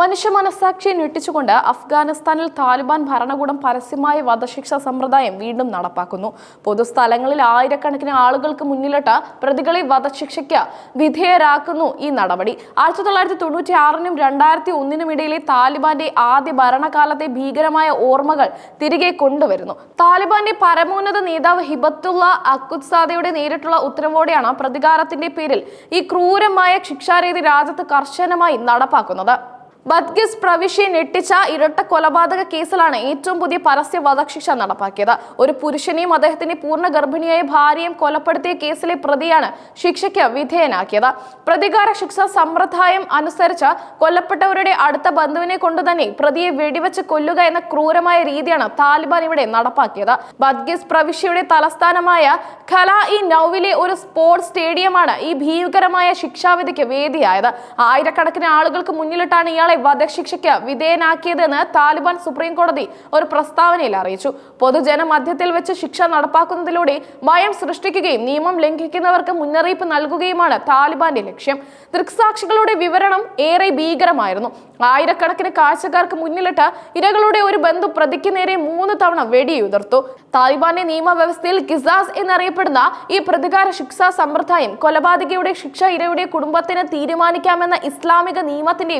മനുഷ്യ മനസാക്ഷിയെ ഞെട്ടിച്ചുകൊണ്ട് അഫ്ഗാനിസ്ഥാനിൽ താലിബാൻ ഭരണകൂടം പരസ്യമായ വധശിക്ഷ സമ്പ്രദായം വീണ്ടും നടപ്പാക്കുന്നു. പൊതുസ്ഥലങ്ങളിൽ ആയിരക്കണക്കിന് ആളുകൾക്ക് മുന്നിലിട്ട് പ്രതികളെ വധശിക്ഷയ്ക്ക് വിധേയരാക്കുന്നു ഈ നടപടി. ആയിരത്തി തൊള്ളായിരത്തി തൊണ്ണൂറ്റി ആറിനും രണ്ടായിരത്തി ഒന്നിനും ഇടയിലെ താലിബാന്റെ ആദ്യ ഭരണകാലത്തെ ഭീകരമായ ഓർമ്മകൾ തിരികെ കൊണ്ടുവരുന്നു. താലിബാന്റെ പരമോന്നത നേതാവ് ഹിബത്തുള്ള അക്കുത്സാദയുടെ നേരിട്ടുള്ള ഉത്തരവോടെയാണ് പ്രതികാരത്തിന്റെ പേരിൽ ഈ ക്രൂരമായ ശിക്ഷാരീതി രാജ്യത്ത് കർശനമായി നടപ്പാക്കുന്നത്. ബദ്ഗിസ് പ്രവിശ്യയെ ഞെട്ടിച്ച ഇരട്ട കൊലപാതക കേസിലാണ് ഏറ്റവും പുതിയ പരസ്യ വധശിക്ഷ നടപ്പാക്കിയത്. ഒരു പുരുഷനെയും അദ്ദേഹത്തിന്റെ പൂർണ ഗർഭിണിയായ ഭാര്യയും കൊലപ്പെടുത്തിയ കേസിലെ പ്രതിയാണ് ശിക്ഷയ്ക്ക് വിധേയനാക്കിയത്. പ്രതികാര ശിക്ഷ സമ്പ്രദായം അനുസരിച്ച് കൊല്ലപ്പെട്ടവരുടെ അടുത്ത ബന്ധുവിനെ കൊണ്ടുതന്നെ പ്രതിയെ വെടിവെച്ച് കൊല്ലുക എന്ന ക്രൂരമായ രീതിയാണ് താലിബാൻ ഇവിടെ നടപ്പാക്കിയത്. ബദ്ഗിസ് പ്രവിശ്യയുടെ തലസ്ഥാനമായ ഖല ഇ നൌവിലെ ഒരു സ്പോർട്സ് സ്റ്റേഡിയമാണ് ഈ ഭീകരമായ ശിക്ഷാവിധിക്ക് വേദിയായത്. ആയിരക്കണക്കിന് ആളുകൾക്ക് മുന്നിലിട്ടാണ് ഇയാളെ വധശിക്ഷയ്ക്ക് വിധേയനാക്കിയതെന്ന് താലിബാൻ സുപ്രീം കോടതി ഒരു പ്രസ്താവനയിൽ അറിയിച്ചു. പൊതുജന മധ്യത്തിൽ വെച്ച് ശിക്ഷ നടപ്പാക്കുന്നതിലൂടെ ഭയം സൃഷ്ടിക്കുകയും നിയമം ലംഘിക്കുന്നവർക്ക് മുന്നറിയിപ്പ് നൽകുകയുമാണ് താലിബാന്റെ ലക്ഷ്യം. ദൃക്സാക്ഷികളുടെ വിവരണം ഏറെ ഭീകരമായിരുന്നു. ആയിരക്കണക്കിന് കാഴ്ചക്കാർക്ക് മുന്നിലിട്ട് ഇരകളുടെ ഒരു ബന്ധു പ്രതിക്ക് നേരെ മൂന്ന് തവണ വെടിയുതിർത്തു. താലിബാന്റെ നിയമവ്യവസ്ഥയിൽ ഗിസാസ് എന്നറിയപ്പെടുന്ന ഈ പ്രതികാര ശിക്ഷാ സമ്പ്രദായം കൊലപാതകയുടെ ശിക്ഷ ഇരയുടെ കുടുംബത്തിന് തീരുമാനിക്കാമെന്ന ഇസ്ലാമിക നിയമത്തിന്റെ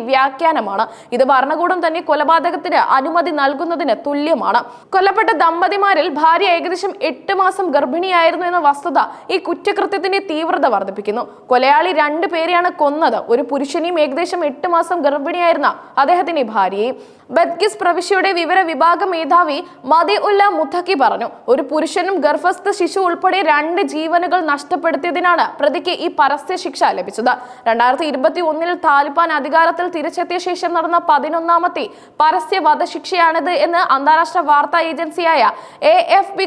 വ്യാഖ്യാനമാണ് ഇത് ഭരണകൂടം തന്നെ കൊലപാതകത്തിന് അനുമതി നൽകുന്നതിന് തുല്യമാണ്. കൊല്ലപ്പെട്ട ദമ്പതിമാരിൽ ഭാര്യ ഏകദേശം എട്ട് മാസം ഗർഭിണിയായിരുന്നു എന്ന വസ്തുത ഈ കുറ്റകൃത്യത്തിന്റെ തീവ്രത വർദ്ധിപ്പിക്കുന്നു. കൊലയാളി രണ്ടു പേരെയാണ് കൊന്നത്. ഒരു പുരുഷനെയും ഏകദേശം എട്ട് മാസം ഗർഭിണിയായിരുന്ന അദ്ദേഹത്തിന്റെ ഭാര്യയെയും ബദ്ഗിസ് പ്രവിശ്യയുടെ വിവര വിഭാഗ മേധാവി മതി ഉല്ല മുത്തക്കി പറഞ്ഞു ഒരു പുരുഷനും ഗർഭസ്ഥ ശിശു ഉൾപ്പെടെ രണ്ട് ജീവനുകൾ നഷ്ടപ്പെടുത്തിയതിനാണ് പ്രതിക്ക് ഈ പരസ്യ ശിക്ഷ ലഭിച്ചത്. രണ്ടായിരത്തി ഇരുപത്തി ഒന്നിൽ താലിബാൻ അധികാരത്തിൽ തിരിച്ചെത്തിയ ശേഷം നടന്ന പതിനൊന്നാമത്തെ പരസ്യ വധശിക്ഷയാണിത് എന്ന് അന്താരാഷ്ട്ര വാർത്താ ഏജൻസിയായ എ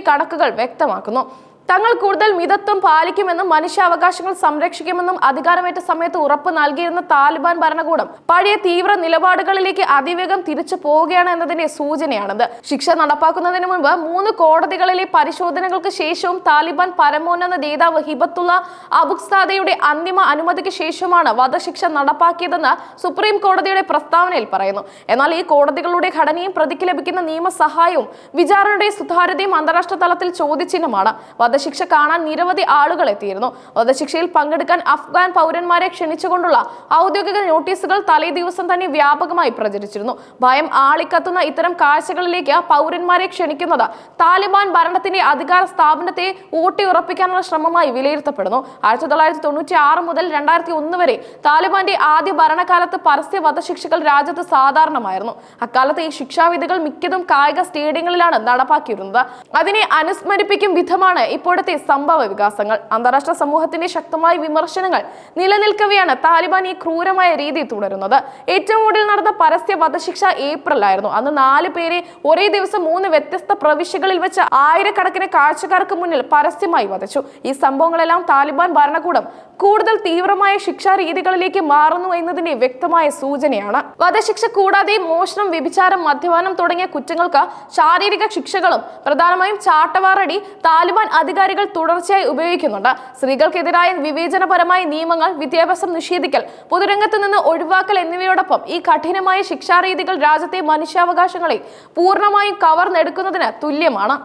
കണക്കുകൾ വ്യക്തമാക്കുന്നു. തങ്ങൾ കൂടുതൽ മിതത്വം പാലിക്കുമെന്നും മനുഷ്യാവകാശങ്ങൾ സംരക്ഷിക്കുമെന്നും അധികാരമേറ്റ സമയത്ത് ഉറപ്പ് നൽകിയിരുന്ന താലിബാൻ ഭരണകൂടം പഴയ തീവ്ര നിലപാടുകളിലേക്ക് അതിവേഗം തിരിച്ചു പോവുകയാണ് എന്നതിന്റെ സൂചനയാണിത്. ശിക്ഷ നടപ്പാക്കുന്നതിന് മുൻപ് മൂന്ന് കോടതികളിലെ പരിശോധനകൾക്ക് ശേഷവും താലിബാൻ പരമോന്നത നേതാവ് ഹിബത്തുള്ള അബുക്സാദയുടെ അന്തിമ അനുമതിക്ക് ശേഷമാണ് വധശിക്ഷ നടപ്പാക്കിയതെന്ന് സുപ്രീം കോടതിയുടെ പ്രസ്താവനയിൽ പറയുന്നു. എന്നാൽ ഈ കോടതികളുടെ ഘടനയും പ്രതിക്ക് ലഭിക്കുന്ന നിയമസഹായവും വിചാരണയുടെ സുതാര്യതയും അന്താരാഷ്ട്ര തലത്തിൽ ചോദ്യചിഹ്നമാണ്. വധശിക്ഷ കാണാൻ നിരവധി ആളുകൾ എത്തിയിരുന്നു. വധശിക്ഷയിൽ പങ്കെടുക്കാൻ അഫ്ഗാൻ പൗരന്മാരെ ക്ഷണിച്ചുകൊണ്ടുള്ള ഔദ്യോഗിക നോട്ടീസുകൾ തലേ ദിവസം തന്നെ വ്യാപകമായി പ്രചരിച്ചിരുന്നു. ഭയം ആളിക്കത്തുന്ന ഇത്തരം കാഴ്ചകളിലേക്ക് പൗരന്മാരെ ക്ഷണിക്കുന്നത് താലിബാൻ ഭരണത്തിന്റെ അധികാര സ്ഥാപനത്തെ ഊട്ടിയുറപ്പിക്കാനുള്ള ശ്രമമായി വിലയിരുത്തപ്പെടുന്നു. ആയിരത്തി തൊള്ളായിരത്തി തൊണ്ണൂറ്റി ആറ് മുതൽ രണ്ടായിരത്തി ഒന്ന് വരെ താലിബാന്റെ ആദ്യ ഭരണകാലത്ത് പരസ്യ വധശിക്ഷകൾ രാജ്യത്ത് സാധാരണമായിരുന്നു. അക്കാലത്ത് ഈ ശിക്ഷാവിധികൾ മിക്കതും കായിക സ്റ്റേഡിയങ്ങളിലാണ് നടപ്പാക്കിയിരുന്നത്. അതിനെ അനുസ്മരിപ്പിക്കും വിധമാണ് ഇപ്പോഴത്തെ സംഭവ വികാസങ്ങൾ. അന്താരാഷ്ട്ര സമൂഹത്തിന്റെ ശക്തമായ വിമർശനങ്ങൾ നിലനിൽക്കവെയാണ് താലിബാൻ ഈ ക്രൂരമായ രീതി തുടരുന്നത്. ഏറ്റവും ഒടുവിൽ നടന്ന പരസ്യ വധശിക്ഷ ഏപ്രിലായിരുന്നു. അന്ന് നാല് പേരെ ഒരേ ദിവസം മൂന്ന് വ്യത്യസ്ത പ്രവിശ്യകളിൽ വെച്ച് ആയിരക്കണക്കിന് കാഴ്ചക്കാർക്ക് മുന്നിൽ പരസ്യമായി വധിച്ചു. ഈ സംഭവങ്ങളെല്ലാം താലിബാൻ ഭരണകൂടം കൂടുതൽ തീവ്രമായ ശിക്ഷാ രീതികളിലേക്ക് മാറുന്നു എന്നതിന്റെ വ്യക്തമായ സൂചനയാണ്. വധശിക്ഷ കൂടാതെ മോഷണം വ്യഭിചാരം മദ്യപാനം തുടങ്ങിയ കുറ്റങ്ങൾക്ക് ശാരീരിക ശിക്ഷകളും പ്രധാനമായും ചാട്ടവാറടി താലിബാൻ അധികാരികൾ തുടർച്ചയായി ഉപയോഗിക്കുന്നുണ്ട്. സ്ത്രീകൾക്കെതിരായ വിവേചനപരമായ നിയമങ്ങൾ വിദ്യാഭ്യാസം നിഷേധിക്കൽ പൊതുരംഗത്ത് നിന്ന് ഒഴിവാക്കൽ എന്നിവയോടൊപ്പം ഈ കഠിനമായ ശിക്ഷാരീതികൾ രാജ്യത്തെ മനുഷ്യാവകാശങ്ങളെ പൂർണമായും കവർന്നെടുക്കുന്നതിന് തുല്യമാണ്.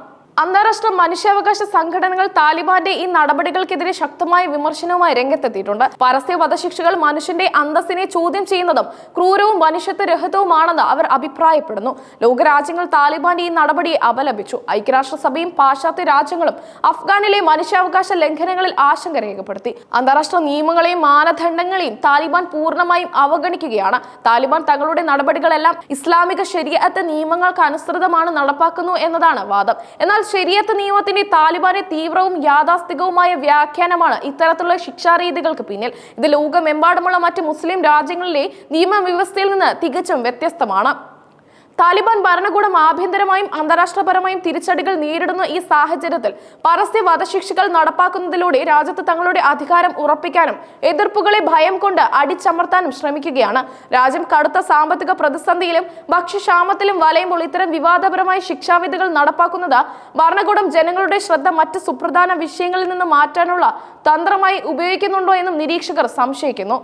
അന്താരാഷ്ട്ര മനുഷ്യാവകാശ സംഘടനകൾ താലിബാന്റെ ഈ നടപടികൾക്കെതിരെ ശക്തമായ വിമർശനവുമായി രംഗത്തെത്തിയിട്ടുണ്ട്. പരസ്യ വധശിക്ഷകൾ മനുഷ്യന്റെ അന്തസ്സിനെ ചോദ്യം ചെയ്യുന്നതും ക്രൂരവും മനുഷ്യത്വരഹിതവുമാണെന്ന് അവർ അഭിപ്രായപ്പെടുന്നു. ലോകരാജ്യങ്ങൾ താലിബാന്റെ ഈ നടപടിയെ അപലപിച്ചു. ഐക്യരാഷ്ട്രസഭയും പാശ്ചാത്യ രാജ്യങ്ങളും അഫ്ഗാനിലെ മനുഷ്യാവകാശ ലംഘനങ്ങളിൽ ആശങ്ക രേഖപ്പെടുത്തി. അന്താരാഷ്ട്ര നിയമങ്ങളെയും മാനദണ്ഡങ്ങളെയും താലിബാൻ പൂർണമായും അവഗണിക്കുകയാണ്. താലിബാൻ തങ്ങളുടെ നടപടികളെല്ലാം ഇസ്ലാമിക ശരിയത്ത് നിയമങ്ങൾക്ക് അനുസൃതമാണ് നടപ്പാക്കുന്നു എന്നതാണ് വാദം. എന്നാൽ ശരിയത്ത് നിയമത്തിന്റെ താലിബാനെ തീവ്രവും യാഥാസ്ഥികവുമായ വ്യാഖ്യാനമാണ് ഇത്തരത്തിലുള്ള ശിക്ഷാരീതികൾക്ക് പിന്നിൽ. ഇത് ലോകമെമ്പാടുമുള്ള മറ്റ് മുസ്ലിം രാജ്യങ്ങളിലെ നിയമവ്യവസ്ഥയിൽ നിന്ന് തികച്ചും വ്യത്യസ്തമാണ്. താലിബാൻ ഭരണകൂടം ആഭ്യന്തരമായും അന്താരാഷ്ട്രപരമായും തിരിച്ചടികൾ നേരിടുന്ന ഈ സാഹചര്യത്തിൽ പരസ്യ വധശിക്ഷകൾ നടപ്പാക്കുന്നതിലൂടെ രാജ്യത്ത് തങ്ങളുടെ അധികാരം ഉറപ്പിക്കാനും എതിർപ്പുകളെ ഭയം കൊണ്ട് അടിച്ചമർത്താനും ശ്രമിക്കുകയാണ്. രാജ്യം കടുത്ത സാമ്പത്തിക പ്രതിസന്ധിയിലും ഭക്ഷ്യക്ഷാമത്തിലും വലയുമ്പോൾ ഇത്തരം വിവാദപരമായ ശിക്ഷാവിധികൾ നടപ്പാക്കുന്നത് ഭരണകൂടം ജനങ്ങളുടെ ശ്രദ്ധ മറ്റ് സുപ്രധാന വിഷയങ്ങളിൽ നിന്ന് മാറ്റാനുള്ള തന്ത്രമായി ഉപയോഗിക്കുന്നുണ്ടോ എന്നും നിരീക്ഷകർ സംശയിക്കുന്നു.